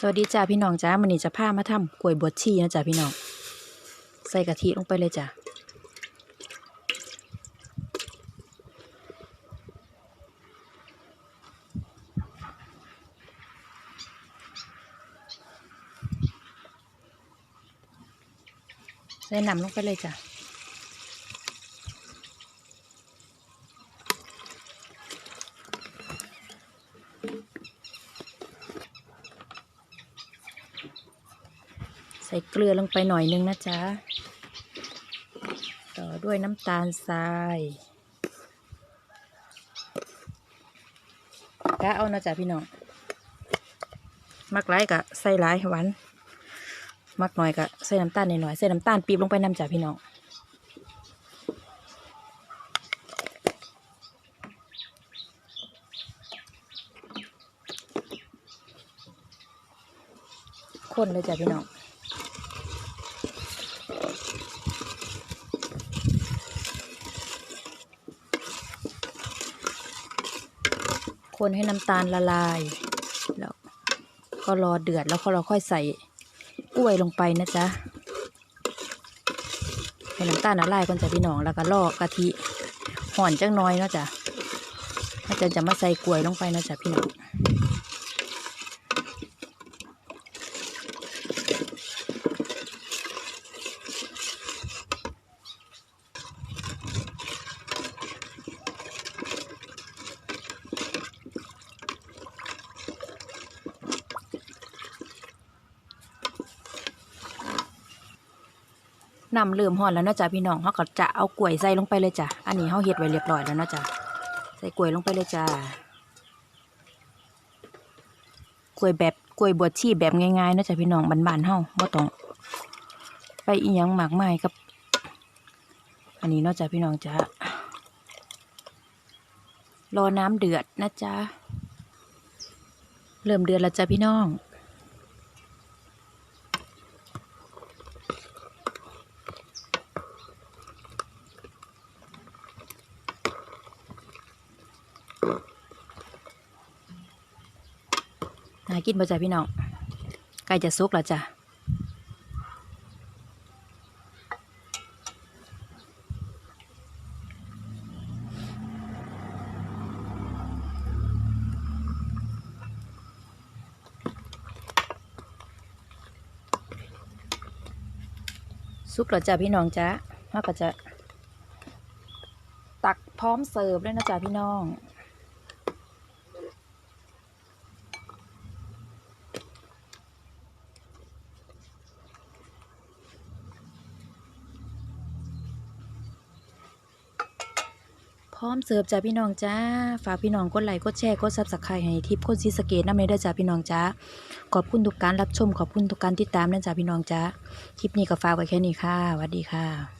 สวัสดีจ้าพี่น้องจ้ามันนี้จะพามาทำกล้วยบวชชีนะจ้าพี่น้อง ใส่กะทิลงไปเลยจ้าใส่น้ำลงไปเลยจ้า ใส่เกลือลงไปหน่อยนึงนะจ๊ะ ต่อด้วยน้ำตาลทรายกะเอานะจ๊ะพี่น้อง มักหลายกะใส่หลายหวานมักหน่อยกะใส่น้ำตาลหน่อยๆใส่น้ำตาลปีบลงไปน้ำจ้ะพี่น้องคนเลยจ้ะพี่น้อง คนให้น้ำตาลละลาย แล้วก็รอเดือดแล้วก็เราค่อยใส่กล้วยลงไปนะจ๊ะให้น้ำตาลละลายก่อนจ้ะพี่น้องแล้วก็ลอกกะทิห่อนจังน้อยเนาะจ้ะอาจารย์จะมาใส่กล้วยลงไปนะจ๊ะพี่น้อง น้ำเริ่มห่อนแล้วเนาะจ๊ะพี่น้องเขาก็จะเอากล้วยใส่ลงไปเลยจ้ะอันนี้เขาเฮ็ดไว้เรียบร้อยแล้วเนาะจ๊ะใส่กล้วยลงไปเลยจ้ะกล้วยแบบกล้วยบวชชีแบบง่ายๆเนาะจ๊ะพี่น้องบ้านๆเฮาบ่ต้องไปอีหยังมากมายกับ อันนี้เนาะจ๊ะพี่น้องจ้ะรอน้ำเดือดนะจ๊ะเริ่มเดือดแล้วจ้ะพี่น้องากินป่ะจ้ะพี่น้องใกล้จะสุกแล้วจ้ะสุกแล้วจ้ะพี่น้องจ้ะเราก็จะ ตักพร้อมเสิร์ฟเลยนะจ๊ะพี่น้อง พร้อมเสิร์ฟจ้าพี่น้องจ้า ฝากพี่น้องกดไลค์กดแชร์กดซับสไครต์ให้ทิปคนซีสเกตน้ำเลยด้วยจ้าพี่น้องจ้า ขอบคุณทุกการรับชมขอบคุณทุกการติดตามนะจ้าพี่น้องจ้า คลิปนี้ก็ฝากไว้แค่นี้ค่ะสวัสดีค่ะ